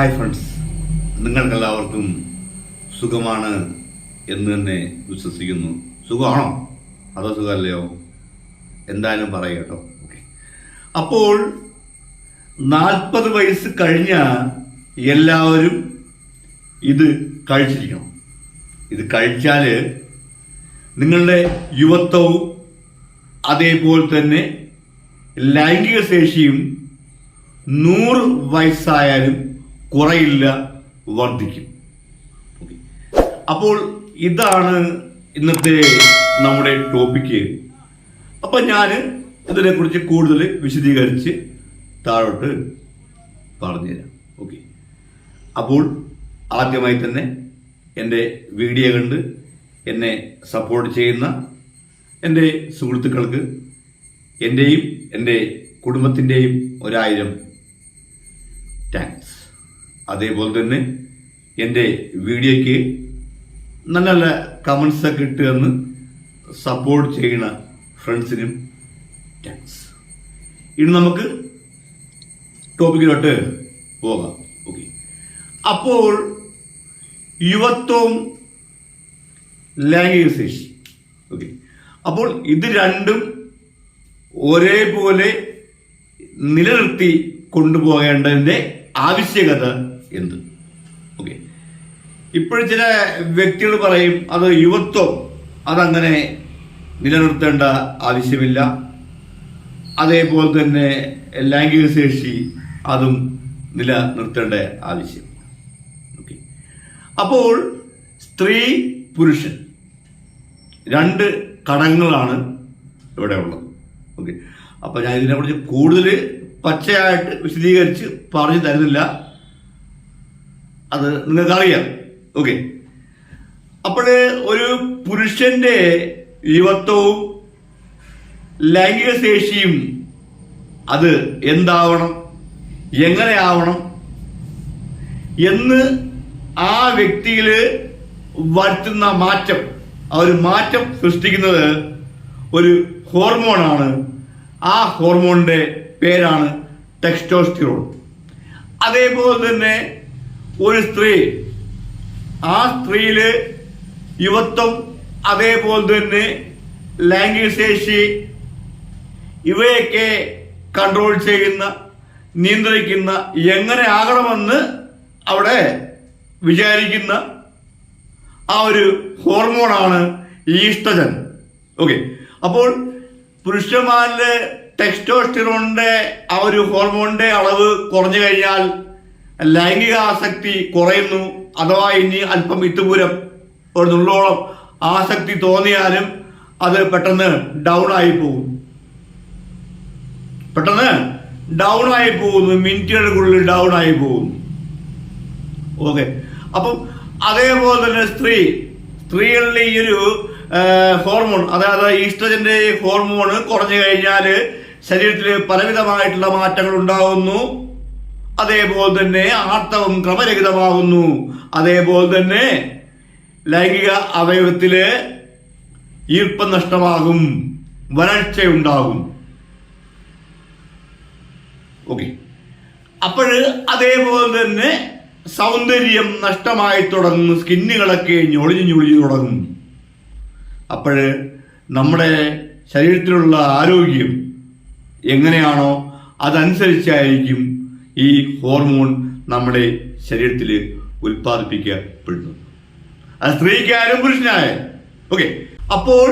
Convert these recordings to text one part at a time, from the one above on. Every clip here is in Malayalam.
ഹായ് ഫ്രണ്ട്സ് നിങ്ങൾക്കെല്ലാവർക്കും സുഖമാണ് എന്ന് തന്നെ വിശ്വസിക്കുന്നു. സുഖമാണോ? അതോ സുഖമല്ലയോ? എന്തായാലും പറയുക കേട്ടോ. ഓക്കെ അപ്പോൾ നാൽപ്പത് വയസ്സ് കഴിഞ്ഞ എല്ലാവരും ഇത് കഴിച്ചിരിക്കണം. ഇത് കഴിച്ചാൽ നിങ്ങളുടെ യുവത്വവും അതേപോലെ തന്നെ ലൈംഗിക ശേഷിയും നൂറ് വയസ്സായാലും കുറയില്ല വർദ്ധിക്കും. അപ്പോൾ ഇതാണ് ഇന്നത്തെ നമ്മുടെ ടോപ്പിക്ക് അപ്പൊ ഞാൻ ഇതിനെക്കുറിച്ച് കൂടുതൽ വിശദീകരിച്ച് താഴോട്ട് പറഞ്ഞുതരാം. ഓക്കെ അപ്പോൾ ആദ്യമായി തന്നെ എന്റെ വീഡിയോ കണ്ട് എന്നെ സപ്പോർട്ട് ചെയ്യുന്ന എന്റെ സുഹൃത്തുക്കൾക്ക് എന്റെയും എന്റെ കുടുംബത്തിന്റെയും ഒരായിരം താങ്ക്സ് അതേപോലെ തന്നെ എന്റെ വീഡിയോയ്ക്ക് നല്ല നല്ല കമൻസൊക്കെ കിട്ടുമെന്ന് സപ്പോർട്ട് ചെയ്യുന്ന ഫ്രണ്ട്സിനും താങ്ക്സ് ഇനി നമുക്ക് ടോപ്പിക്കിലോട്ട് പോകാം. ഓക്കെ അപ്പോൾ യുവത്വവും ശേഷി ഓക്കെ അപ്പോൾ ഇത് രണ്ടും ഒരേപോലെ നിലനിർത്തി കൊണ്ടുപോകേണ്ടതിന്റെ ആവശ്യകത എന്ത്? ഓക്കെ ഇപ്പോൾ ചില വ്യക്തികൾ പറയും അത് യുവത്വം. അതങ്ങനെ നിലനിർത്തേണ്ട ആവശ്യമില്ല. അതേപോലെ തന്നെ ലൈംഗിക ശേഷി അതും നിലനിർത്തേണ്ട ആവശ്യം. ഓക്കെ അപ്പോൾ സ്ത്രീ പുരുഷൻ രണ്ട് ഘടകങ്ങളാണ് ഇവിടെ ഉള്ളത്. ഓക്കെ അപ്പൊ ഞാൻ ഇതിനെക്കുറിച്ച് കൂടുതൽ പച്ചയായിട്ട് വിശദീകരിച്ച് പറഞ്ഞു തരുന്നില്ല. അത് നിങ്ങൾക്കറിയാം. ഓക്കെ അപ്പോൾ ഒരു പുരുഷന്റെ യുവത്വവും ലൈംഗിക ശേഷിയും അത് എന്താവണം? എങ്ങനെയാവണം? എന്ന് ആ വ്യക്തിയിൽ വരുത്തുന്ന മാറ്റം ആ ഒരു മാറ്റം സൃഷ്ടിക്കുന്നത് ഒരു ഹോർമോണാണ്. ആ ഹോർമോണിന്റെ പേരാണ് ടെക്സ്റ്റോസ്റ്റിറോൺ. അതേപോലെ തന്നെ ഒരു സ്ത്രീ. ആ സ്ത്രീയിൽ യുവത്വം അതേപോലെ തന്നെ ലൈംഗിക ശേഷി. ഇവയൊക്കെ കൺട്രോൾ ചെയ്യുന്ന നിയന്ത്രിക്കുന്ന എങ്ങനെ ആകണമെന്ന് അവിടെ വിചാരിക്കുന്ന ആ ഒരു ഹോർമോണാണ് ഈഷ്ടജൻ ഓക്കെ അപ്പോൾ പുരുഷന്മാരിലെ ടെക്സ്റ്റോസ്റ്റിറോണിന്റെ ആ ഒരു ഹോർമോണിന്റെ അളവ് കുറഞ്ഞു കഴിഞ്ഞാൽ ലൈംഗിക ആസക്തി കുറയുന്നു അഥവാ ഇനി അല്പം ഇട്ടുപൂരം ഒരു നുള്ളോളം ആസക്തി തോന്നിയാലും അത് പെട്ടെന്ന് ഡൗൺ ആയി പോകും പെട്ടെന്ന് ഡൗൺ ആയി പോകുന്നു മിനിറ്റുകൾക്കുള്ളിൽ ഡൗൺ ആയി പോകുന്നു. ഓക്കെ അപ്പം അതേപോലെ തന്നെ സ്ത്രീ സ്ത്രീകളിലെ ഈ ഒരു ഹോർമോൺ അതായത് ഈസ്ട്രജന്റെ ഹോർമോൺ കുറഞ്ഞു കഴിഞ്ഞാൽ ശരീരത്തിൽ പലവിധമായിട്ടുള്ള മാറ്റങ്ങൾ ഉണ്ടാകുന്നു അതേപോലെ തന്നെ ആർത്തവം ക്രമരഹിതമാകുന്നു. അതേപോലെ തന്നെ ലൈംഗിക അവയവത്തിൽ ഈർപ്പം നഷ്ടമാകും വരൾച്ചയുണ്ടാകും. ഓക്കെ. അപ്പോഴ് അതേപോലെ തന്നെ സൗന്ദര്യം നഷ്ടമായി തുടങ്ങും സ്കിന്നുകളൊക്കെ ഞൊളിഞ്ഞു ഞൊളിഞ്ഞു തുടങ്ങും. അപ്പോഴ് നമ്മുടെ ശരീരത്തിലുള്ള ആരോഗ്യം എങ്ങനെയാണോ അതനുസരിച്ചായിരിക്കും. ഈ ഹോർമോൺ നമ്മുടെ ശരീരത്തിൽ ഉൽപ്പാദിപ്പിക്കപ്പെടുന്നു. അത് സ്ത്രീക്കായാലും പുരുഷനായ ഓക്കെ. അപ്പോൾ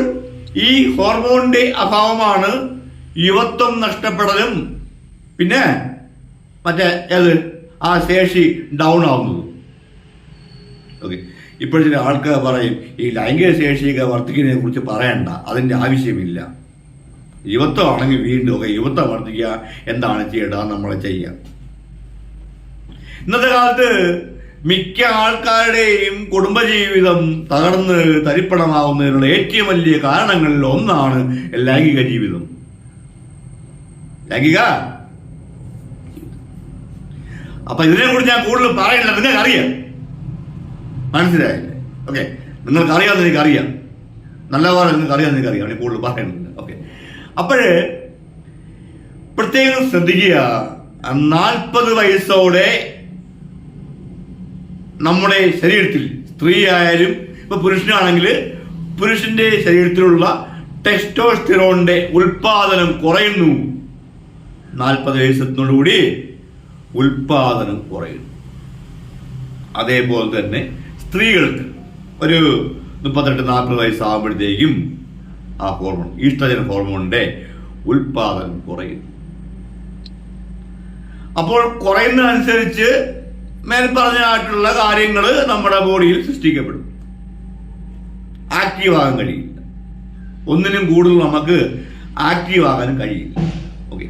ഈ ഹോർമോണിന്റെ അഭാവമാണ് യുവത്വം നഷ്ടപ്പെടലും പിന്നെ മറ്റേ ഏത്? ആ ശേഷി ഡൗൺ ആവുന്നത്. ഓക്കെ. ഇപ്പോൾ ചില ആൾക്കാർ പറയും ഈ ലൈംഗിക ശേഷിയൊക്കെ വർദ്ധിക്കുന്നതിനെ കുറിച്ച് പറയണ്ട അതിന്റെ ആവശ്യമില്ല. യുവത്വമാണെങ്കിൽ വീണ്ടും ഒക്കെ യുവത്വം വർദ്ധിക്കുക എന്താണ് ചെയ്യേണ്ടത്? നമ്മളെ ചെയ്യുക. ഇന്നത്തെ കാലത്ത് മിക്ക ആൾക്കാരുടെയും കുടുംബജീവിതം തകർന്ന് തരിപ്പണമാവുന്നതിനുള്ള ഏറ്റവും വലിയ കാരണങ്ങളിൽ ഒന്നാണ് ലൈംഗിക ജീവിതം. ലൈംഗിക? അപ്പൊ ഇതിനെ കുറിച്ച് ഞാൻ കൂടുതൽ പറയില്ല. നിങ്ങൾക്ക് അറിയാം മനസ്സിലായില്ലേ? ഓക്കെ. നിങ്ങൾക്ക് അറിയാമെന്ന് എനിക്ക് അറിയാം നല്ലപോലെ നിങ്ങൾക്ക് അറിയാമെന്ന് എനിക്ക് അറിയാം ഞാൻ കൂടുതൽ പറയുന്നില്ല. ഓക്കെ. അപ്പോഴ് പ്രത്യേകം ശ്രദ്ധിക്കുക. നാൽപ്പത് വയസ്സോടെ നമ്മുടെ ശരീരത്തിൽ സ്ത്രീ ആയാലും ഇപ്പൊ പുരുഷനാണെങ്കിൽ പുരുഷന്റെ ശരീരത്തിലുള്ള ടെസ്റ്റോസ്റ്റിറോണിന്റെ ഉൽപാദനം കുറയുന്നു. നാൽപ്പത് വയസ്സെത്തുന്നതോടുകൂടി ഉൽപാദനം കുറയുന്നു. അതേപോലെ തന്നെ സ്ത്രീകൾക്ക് ഒരു മുപ്പത്തെട്ട് നാൽപ്പത് വയസ്സാകുമ്പോഴത്തേക്കും ആ ഹോർമോൺ ഈസ്ട്രജൻ ഹോർമോണിന്റെ ഉൽപാദനം കുറയുന്നു. അപ്പോൾ കുറയുന്നതനുസരിച്ച് മേൽപ്പറഞ്ഞായിട്ടുള്ള കാര്യങ്ങൾ നമ്മുടെ ബോഡിയിൽ സൃഷ്ടിക്കപ്പെടും. ആക്റ്റീവ് ആകാൻ കഴിയില്ല. ഒന്നിനും കൂടുതൽ നമുക്ക് ആക്റ്റീവ് ആകാനും കഴിയില്ല. ഓക്കെ.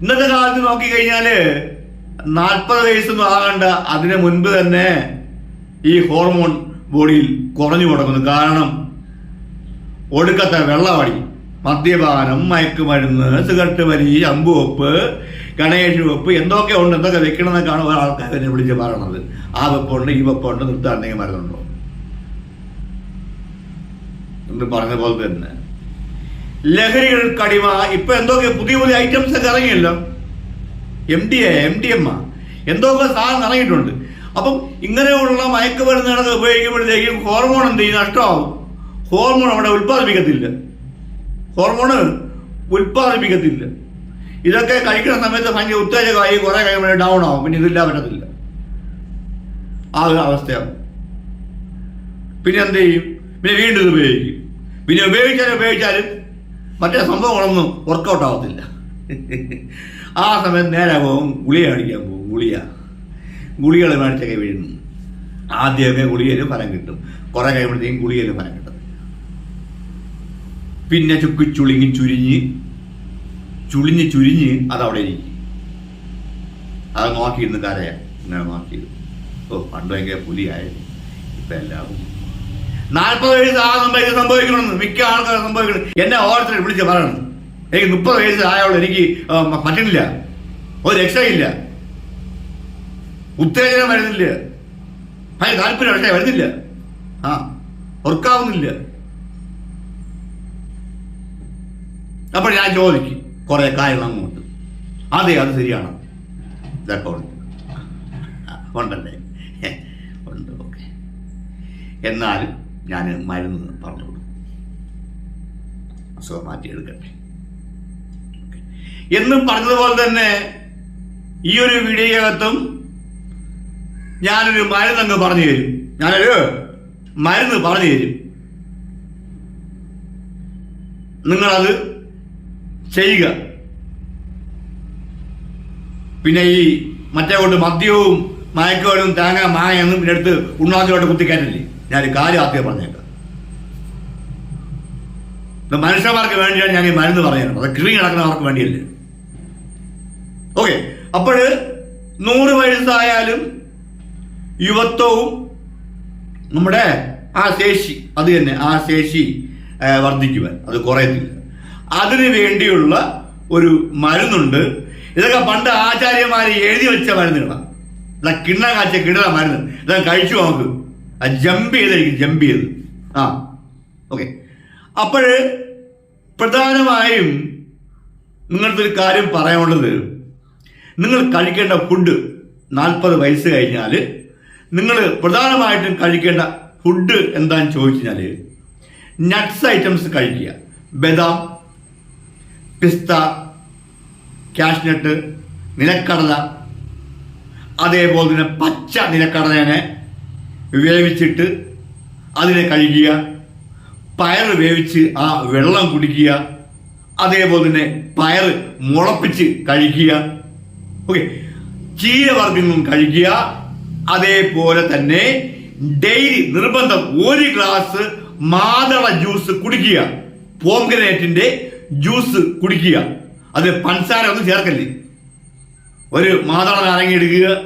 ഇന്നത്തെ കാലത്ത് നോക്കിക്കഴിഞ്ഞാൽ നാൽപ്പത് വയസ്സൊന്നും ആകണ്ട അതിന് മുൻപ് തന്നെ ഈ ഹോർമോൺ ബോഡിയിൽ കുറഞ്ഞു കൊടുക്കുന്നു. കാരണം ഒടുക്കത്തെ വെള്ളവടി മദ്യപാനം മയക്കുമരുന്ന് സിഗരറ്റ് വലി അമ്പുവെപ്പ് ഗണേഷ് വെപ്പ് എന്തൊക്കെ ഉണ്ട് എന്തൊക്കെ വെക്കണമെന്നൊക്കെയാണ് ഓരോ ആൾക്കാർ എന്നെ വിളിച്ച് പറയണത്. ആ വെപ്പുണ്ട് ഈ വെപ്പുണ്ട് നിർത്താൻ എന്തെങ്കിലും മരുന്നുണ്ടോ? എന്ന് പറഞ്ഞ പോലെ തന്നെ. ലഹരികൾ കടിമ ഇപ്പൊ എന്തൊക്കെ പുതിയ പുതിയ ഐറ്റംസ് ഒക്കെ ഇറങ്ങിയല്ലോ. M D A M D M ആ എന്തൊക്കെ സാധനം ഇറങ്ങിയിട്ടുണ്ട്. അപ്പം ഇങ്ങനെയുള്ള മയക്കുമരുന്നുകളൊക്കെ ഉപയോഗിക്കുമ്പോഴത്തേക്കും ഹോർമോൺ എന്ത് ചെയ്യും? നഷ്ടമാവും. ഹോർമോൺ അവിടെ ഉൽപ്പാദിപ്പിക്കത്തില്ല. ഹോർമോണ് ഉൽപ്പാദിപ്പിക്കത്തില്ല. ഇതൊക്കെ കഴിക്കുന്ന സമയത്ത് ഭയങ്കര ഉത്തേജകമായി കുറെ കഴിയുമ്പോൾ ഡൗൺ ആവും. പിന്നെ ഇതില്ല പറ്റത്തില്ല ആ ഒരു അവസ്ഥയാവും. പിന്നെ എന്ത് ചെയ്യും? പിന്നെ വീണ്ടും ഇത് ഉപയോഗിക്കും. പിന്നെ ഉപയോഗിച്ചാലും ഉപയോഗിച്ചാലും മറ്റേ സംഭവങ്ങളൊന്നും വർക്കൗട്ട് ആവത്തില്ല. ആ സമയത്ത് നേരെ പോകും ഗുളിക അടിക്കാൻ പോകും ഗുളിക. ഗുളികൾ മേടിച്ചൊക്കെ വീഴുന്നു. ആദ്യമൊക്കെ ഗുളികയിൽ ഫലം കിട്ടും. കുറെ കഴിയുമ്പോഴത്തേക്കും ഗുളികയിൽ ഫലം കിട്ടും. പിന്നെ ചുക്കി ചുളുങ്ങി ചുരിഞ്ഞ് ചുളിഞ്ഞ് ചുരിഞ്ഞ് അതവിടെ ഇരിക്കും. അത് നോക്കിയിരുന്ന് കരയാ ഇങ്ങനെ നോക്കിയിരുന്നു. ഓ പണ്ട് ഭയങ്കര പുലിയായിരുന്നു. ഇപ്പൊ എല്ലാവരും നാൽപ്പത് വയസ്സ് ആകുമ്പോൾ ഇത് സംഭവിക്കണമെന്ന് മിക്ക ആൾക്കാർ സംഭവിക്കണം. എന്നെ ഓരോരുത്തരെ വിളിച്ച് പറയണം. എനിക്ക് മുപ്പത് വയസ്സ് ആയോളൂ എനിക്ക് പറ്റുന്നില്ല ഒരു രക്ഷയില്ല ഉത്തേജനം വരുന്നില്ല. അതിന് താല്പര്യം പക്ഷേ വരുന്നില്ല. ആ ഓർക്കാവുന്നില്ല. അപ്പോൾ ഞാൻ ചോദിക്കും. കുറെ കാര്യങ്ങൾ അങ്ങോട്ട്. അതെ അത് ശരിയാണ്. ഉണ്ടല്ലേ? ഉണ്ട് ഓക്കെ എന്നാലും ഞാൻ മരുന്ന് പറഞ്ഞു കൊടുക്കും. അസുഖം മാറ്റിയെടുക്കട്ടെ. എന്നും പറഞ്ഞതുപോലെ തന്നെ ഈ ഒരു വീഡിയോകത്തും ഞാനൊരു മരുന്നങ്ങ് പറഞ്ഞു തരും. ഞാനൊരു മരുന്ന് പറഞ്ഞു തരും. നിങ്ങളത് ചെയ്യുക. പിന്നെ ഈ മറ്റേ കൊണ്ട് മദ്യവും മയക്കുകളും തേങ്ങ മാങ്ങയൊന്നും പിന്നെ എടുത്ത് ഉണ്ണാത്തിലോട്ട് കുത്തിക്കാനില്ലേ ഞാൻ കാര്യം ആദ്യം പറഞ്ഞേക്കാം. മനുഷ്യന്മാർക്ക് വേണ്ടിയാണ് ഞാൻ ഈ മരുന്ന് പറയുന്നത്. അത് കിഴി കിടക്കുന്നവർക്ക് വേണ്ടിയല്ലേ? ഓക്കെ. അപ്പോൾ നൂറ് വയസ്സായാലും യുവത്വവും നമ്മുടെ ആ ശേഷി അത് തന്നെ ആ ശേഷി വർദ്ധിക്കുവാൻ. അത് കുറയത്തില്ല. അതിനു വേണ്ടിയുള്ള ഒരു മരുന്നുണ്ട്. ഇതൊക്കെ പണ്ട് ആചാര്യന്മാർ എഴുതി വെച്ച മരുന്നുകളാണ് ഇതാ കിണ്ണ കാച്ച കിടല മരുന്ന്. ഇതാ കഴിച്ചു നോക്ക്. അത് ജമ്പ് ചെയ്തായിരിക്കും ജമ്പ് ചെയ്ത്. ആ ഓക്കെ. അപ്പോൾ പ്രധാനമായും നിങ്ങളുടെ ഒരു കാര്യം പറയാനുള്ളത്. നിങ്ങൾ കഴിക്കേണ്ട ഫുഡ് നാൽപ്പത് വയസ്സ് കഴിഞ്ഞാൽ നിങ്ങൾ പ്രധാനമായിട്ടും കഴിക്കേണ്ട ഫുഡ് എന്താണെന്ന് ചോദിച്ചു കഴിഞ്ഞാൽ നട്ട്സ് ഐറ്റംസ് കഴിക്കുക. ബദാം പിസ്ത കാഷ്നട്ട് നിലക്കടല അതേപോലെ തന്നെ പച്ച നിലക്കടലേനെ വേവിച്ചിട്ട് അതിനെ കഴിക്കുക പയർ വേവിച്ച് ആ വെള്ളം കുടിക്കുക അതേപോലെ തന്നെ പയർ മുളപ്പിച്ച് കഴിക്കുക ഓക്കെ ചീരവർഗങ്ങളും കഴിക്കുക അതേപോലെ തന്നെ ഡെയിലി നിർബന്ധം ഒരു ഗ്ലാസ് മാതള ജ്യൂസ് കുടിക്കുക. പോംഗ്രനേറ്റിന്റെ ജ്യൂസ് കുടിക്കുക. അത് പഞ്ചസാര ഒന്നും ചേർക്കല്ലേ? ഒരു മാതള നാരങ്ങ എടുക്കുക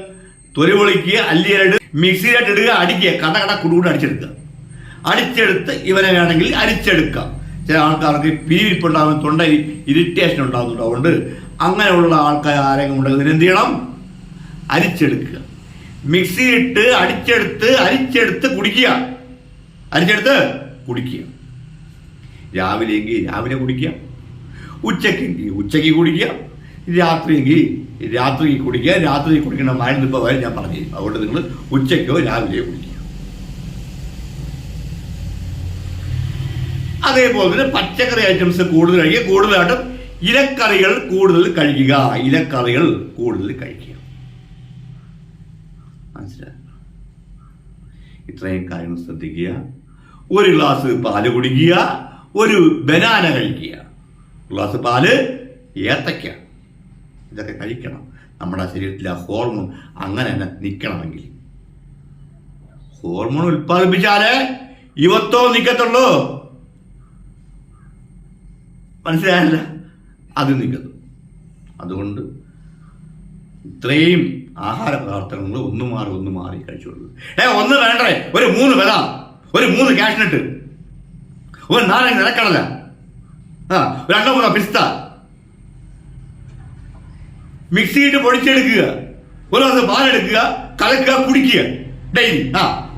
തൊലി പൊളിക്കുക അല്ലിയിലിട്ട് മിക്സിയിലിട്ട് ഇടുക അടിക്കുക. കട കട കുടുകൂടെ അടിച്ചെടുക്കുക. അടിച്ചെടുത്ത് ഇവനെ വേണമെങ്കിൽ അരിച്ചെടുക്കാം. ചില ആൾക്കാർക്ക് പീരിപ്പുണ്ടാകും തൊണ്ട ഇറിറ്റേഷൻ ഉണ്ടാകുന്നുണ്ട്. അതുകൊണ്ട് അങ്ങനെയുള്ള ആൾക്കാർ ആരെങ്കിലും ഉണ്ടെങ്കിൽ എന്ത് ചെയ്യണം? അരിച്ചെടുക്കുക. മിക്സിയിട്ട് അടിച്ചെടുത്ത് അരിച്ചെടുത്ത് കുടിക്കുക. അരിച്ചെടുത്ത് കുടിക്കുക. രാവിലെയെങ്കിൽ രാവിലെ കുടിക്കുക. ഉച്ചയ്ക്ക് കുടിക്കുക രാത്രിക്ക് രാത്രി കുടിക്കുക രാത്രി കുടിക്കുന്ന മരുന്ന് ഇപ്പോൾ വരെ ഞാൻ പറഞ്ഞു തരും. അതുകൊണ്ട് നിങ്ങൾ ഉച്ചയ്ക്കോ രാവിലെയോ കുടിക്കുക. അതേപോലെ തന്നെ പച്ചക്കറി ഐറ്റംസ് കൂടുതൽ കഴിക്കുക. കൂടുതലായിട്ടും ഇലക്കറികൾ കൂടുതൽ കഴിക്കുക. ഇലക്കറികൾ കൂടുതൽ കഴിക്കുക. മനസ്സിലായി? ഇത്രയും കാര്യങ്ങൾ ശ്രദ്ധിക്കുക. ഒരു ഗ്ലാസ് പാൽ കുടിക്കുക. ഒരു ബനാന കഴിക്കുക. ഗ്ലാസ് പാൽ ഏത്തയ്ക്ക. ഇതൊക്കെ കഴിക്കണം. നമ്മുടെ ശരീരത്തിലെ ഹോർമോൺ അങ്ങനെ തന്നെ നിൽക്കണമെങ്കിൽ ഹോർമോൺ ഉൽപ്പാദിപ്പിച്ചാലേ യുവത്വോ നിൽക്കത്തുള്ളൂ മനസ്സിലായല്ല? അത് നിൽക്കുന്നു അതുകൊണ്ട് ഇത്രയും ആഹാര പദാർത്ഥങ്ങൾ ഒന്ന് മാറി ഒന്ന് മാറി കഴിച്ചോളൂ ഏ ഒന്ന് വേണ്ടേ? ഒരു മൂന്ന് വില ഒരു മൂന്ന് കാഷ്നട്ട്. ഒരു നാലഞ്ച് നിലക്കടല. ആ രണ്ടോ മൂന്നോ പിസ്ത. മിക്സിയിട്ട് പൊടിച്ചെടുക്കുക. ഒരു ദിവസം പാലെടുക്കുക കലക്കുക കുടിക്കുക. ഡെയിലി. ആ.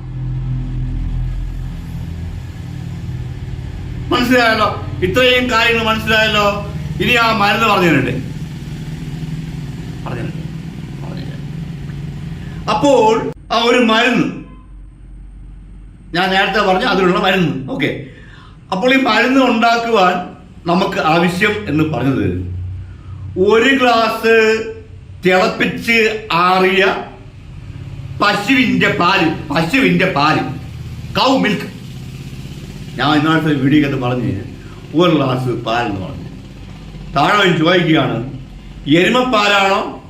മനസ്സിലായല്ലോ? ഇത്രയും കാര്യങ്ങൾ മനസ്സിലായല്ലോ? ഇനി ആ മരുന്ന് പറഞ്ഞു തരണ്ടേ? പറഞ്ഞു? അപ്പോൾ ആ ഒരു മരുന്ന്. ഞാൻ നേരത്തെ പറഞ്ഞു അതിലുള്ള മരുന്ന്. ഓക്കെ. അപ്പോൾ ഈ മരുന്ന് ഉണ്ടാക്കുവാൻ നമുക്ക് ആവശ്യം എന്ന് പറഞ്ഞത്. ഒരു ഗ്ലാസ് തിളപ്പിച്ച് ആറിയ പശുവിന്റെ പാൽ പശുവിന്റെ പാൽ. കൗ മിൽക്ക് ഞാൻ ഇന്നത്തെ വീഡിയോക്കകത്ത് പറഞ്ഞു ഒരു ഗ്ലാസ് പാലെന്ന് പറഞ്ഞു. താഴെ ചോദിക്കുകയാണ് എരുമപ്പാലാണോ?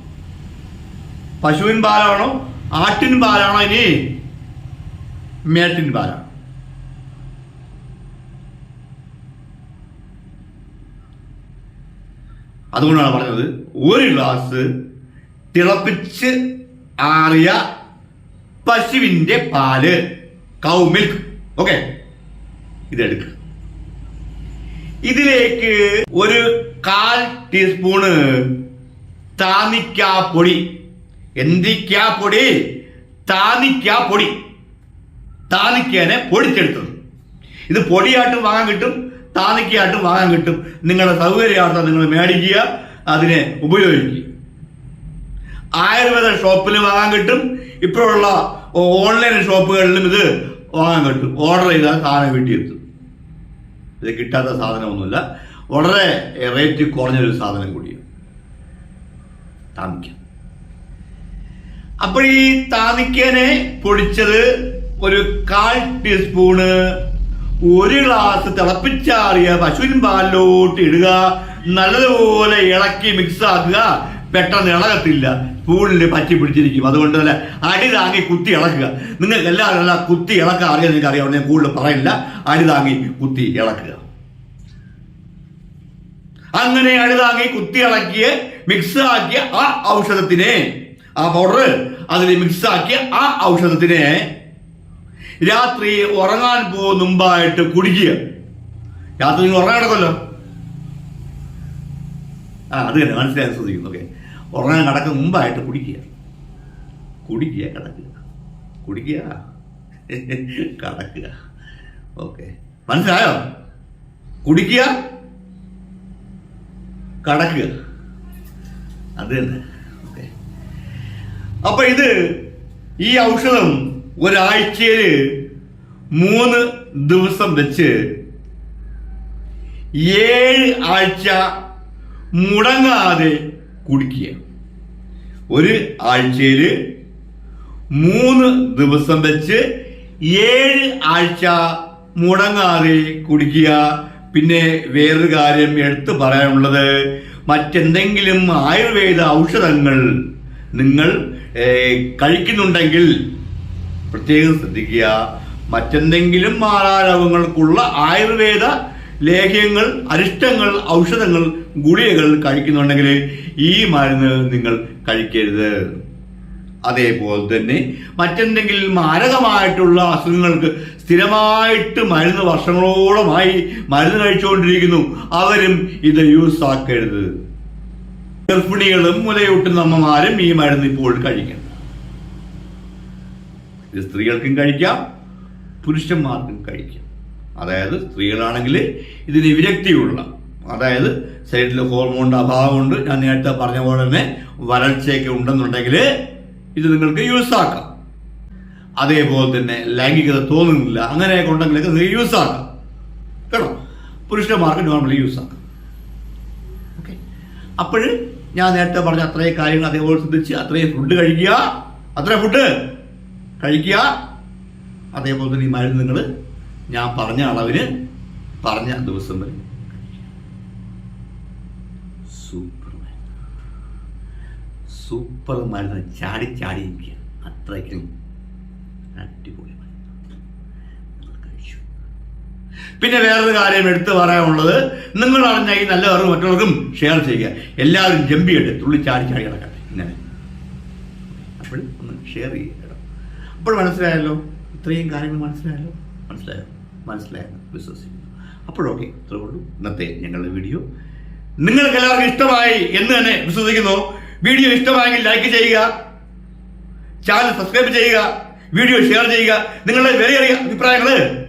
പശുവിൻ പാലാണോ? ആട്ടിൻ പാലാണോ ഇനി? മേട്ടിൻ പാലാണോ? അതുകൊണ്ടാണ് പറഞ്ഞത് ഒരു ഗ്ലാസ് തിളപ്പിച്ച് ആറിയ പശുവിന്റെ പാൽ. കൗ മിൽക്ക് ഓക്കെ ഇതെടുക്കുക ഇതിലേക്ക് ഒരു കാൽ ടീസ്പൂണ് താനിക്കാപ്പൊടി. എന്തിക്കാപ്പൊടി? താനിക്കാപ്പൊടി. താനിക്കേനെ പൊടിച്ചെടുത്തത്. ഇത് പൊടിയായിട്ടും വാങ്ങാൻ കിട്ടും. താനിക്കയായിട്ടും വാങ്ങാൻ കിട്ടും. നിങ്ങളുടെ സൗകര്യാർത്ഥം നിങ്ങൾ മേടിക്കുക അതിനെ ഉപയോഗിക്കുക. ആയുർവേദ ഷോപ്പിൽ വാങ്ങാൻ കിട്ടും. ഇപ്പോഴുള്ള ഓൺലൈൻ ഷോപ്പുകളിലും ഇത് വാങ്ങാൻ കിട്ടും. ഓർഡർ ചെയ്താൽ സാധനം വീട്ടിലെത്തും ഇത് കിട്ടാത്ത സാധനമൊന്നുമില്ല. വളരെ റേറ്റ് കുറഞ്ഞൊരു സാധനം കൂടിയാണ്. താമിക്ക അപ്പോൾ ഈ താമിക്കനെ പൊടിച്ചത് ഒരു കാൽ ടീസ്പൂണ് ഒരു ഗ്ലാസ് തിളപ്പിച്ചാറിയ പശുവിൻ പാലിലോട്ട് ഇടുക. നല്ലതുപോലെ ഇളക്കി മിക്സ് ആക്കുക. പെട്ടെന്ന് ഇളകത്തില്ല. സ്പൂണിൽ പറ്റി പിടിച്ചിരിക്കും. അതുകൊണ്ട് തന്നെ അടി താങ്ങി കുത്തി ഇളക്കുക. നിങ്ങൾക്ക് എല്ലാവരും എല്ലാം കുത്തി ഇളക്കാൻ അറിയാൻ നിങ്ങൾക്ക് അറിയാം ഞാൻ കൂടുതൽ പറയില്ല. അടി താങ്ങി കുത്തി ഇളക്കുക. അങ്ങനെ അടി താങ്ങി കുത്തി ഇളക്കി മിക്സ് ആക്കിയ ആ ഔഷധത്തിനെ ആ പൗഡർ അതിൽ മിക്സ് ആക്കിയ ആ ഔഷധത്തിനെ രാത്രി ഉറങ്ങാൻ പോകുന്ന മുമ്പായിട്ട് കുടിക്കുക. രാത്രി നിങ്ങൾ ഉറങ്ങാൻ കിടക്കല്ലോ ആ അത് തന്നെ മനസ്സിലായി ശ്രദ്ധിക്കുന്നു. ഓക്കെ. ഉറങ്ങാൻ കിടക്കുന്ന മുമ്പായിട്ട് കുടിക്കുക. കുടിക്കുക കിടക്കുക. കുടിക്കുക കിടക്കുക. ഓക്കെ. മനസ്സിലായോ? കുടിക്കുക കടക്കുക. അത് തന്നെ. ഓക്കെ. അപ്പൊ ഇത് ഈ ഔഷധം ഒരാഴ്ചയിൽ മൂന്ന് ദിവസം വെച്ച് ഏഴ് ആഴ്ച മുടങ്ങാതെ കുടിക്കുക. ഒരു ആഴ്ചയിൽ മൂന്ന് ദിവസം വെച്ച് ഏഴ് ആഴ്ച മുടങ്ങാതെ കുടിക്കുക. പിന്നെ വേറൊരു കാര്യം എടുത്തു പറയാനുള്ളത് മറ്റെന്തെങ്കിലും ആയുർവേദ ഔഷധങ്ങൾ നിങ്ങൾ കഴിക്കുന്നുണ്ടെങ്കിൽ പ്രത്യേകം ശ്രദ്ധിക്കുക. മറ്റെന്തെങ്കിലും മാറാരോഗങ്ങൾക്കുള്ള ആയുർവേദ ലേഹ്യങ്ങൾ അരിഷ്ടങ്ങൾ ഔഷധങ്ങൾ ഗുളികകൾ കഴിക്കുന്നുണ്ടെങ്കിൽ ഈ മരുന്ന് നിങ്ങൾ കഴിക്കരുത്. അതേപോലെ തന്നെ മറ്റെന്തെങ്കിലും മാരകമായിട്ടുള്ള അസുഖങ്ങൾക്ക് സ്ഥിരമായിട്ട് മരുന്ന് വർഷങ്ങളോളമായി മരുന്ന് കഴിച്ചുകൊണ്ടിരിക്കുന്നു. അവരും ഇത് യൂസ് ആക്കരുത് ഗർഭിണികളും മുലയൂട്ടുന്ന അമ്മമാരും ഈ മരുന്ന് ഇപ്പോൾ കഴിക്കണം. ഇത് സ്ത്രീകൾക്കും കഴിക്കാം പുരുഷന്മാർക്കും കഴിക്കാം. അതായത് സ്ത്രീകളാണെങ്കിൽ ഇതിന് വിരക്തിയുള്ള അതായത് ശരീരത്തിൽ ഹോർമോണിന്റെ അഭാവമുണ്ട്. ഞാൻ നേരത്തെ പറഞ്ഞ പോലെ തന്നെ വരൾച്ചയൊക്കെ ഉണ്ടെന്നുണ്ടെങ്കിൽ ഇത് നിങ്ങൾക്ക് യൂസ് ആക്കാം. അതേപോലെ തന്നെ ലൈംഗികത തോന്നുന്നില്ല അങ്ങനെയൊക്കെ ഉണ്ടെങ്കിലൊക്കെ നിങ്ങൾക്ക് യൂസ് ആക്കാം. കേട്ടോ? പുരുഷന്മാർക്ക് നോർമലി യൂസ് ആക്കാം. ഓക്കെ. അപ്പോൾ ഞാൻ നേരത്തെ പറഞ്ഞ അത്രയും കാര്യങ്ങൾ അതേപോലെ ശ്രദ്ധിച്ച് അത്രയും ഫുഡ് കഴിക്കുക. അത്രയും ഫുഡ് കഴിക്കുക. അതേപോലെ തന്നെ ഈ മരുന്ന് നിങ്ങൾ ഞാൻ പറഞ്ഞ അളവിന് പറഞ്ഞ ദിവസം വരെ സൂപ്പർ മരുന്ന് ചാടി ചാടി ഇരിക്കുക. അത്രയ്ക്കും അടിപൊളി പിന്നെ വേറൊരു കാര്യം എടുത്തു പറയാനുള്ളത് നിങ്ങൾ അറിഞ്ഞ ഈ നല്ല അറിവ് മറ്റുള്ളവർക്കും ഷെയർ ചെയ്യുക. എല്ലാവരും ജമ്പിയിട്ട് തുള്ളി ചാടി ചാടി കിടക്കട്ടെ ഇങ്ങനെ. അപ്പോൾ ഒന്ന് ഷെയർ ചെയ്യുക. അപ്പോൾ മനസ്സിലായല്ലോ? ഇത്രയും കാര്യങ്ങൾ മനസ്സിലായല്ലോ? മനസ്സിലായോ? മനസ്സിലായെന്ന് വിശ്വസിക്കുന്നു. അപ്പോഴൊക്കെ ഇത്രേ ഉള്ളൂ. ഇന്നത്തെ ഞങ്ങളുടെ വീഡിയോ. നിങ്ങൾക്ക് എല്ലാവർക്കും ഇഷ്ടമായി എന്ന് തന്നെ വിശ്വസിക്കുന്നു. വീഡിയോ ഇഷ്ടമായെങ്കിൽ ലൈക്ക് ചെയ്യുക. ചാനൽ സബ്സ്ക്രൈബ് ചെയ്യുക. വീഡിയോ ഷെയർ ചെയ്യുക. നിങ്ങളുടെ വിലയേറിയ അഭിപ്രായങ്ങൾ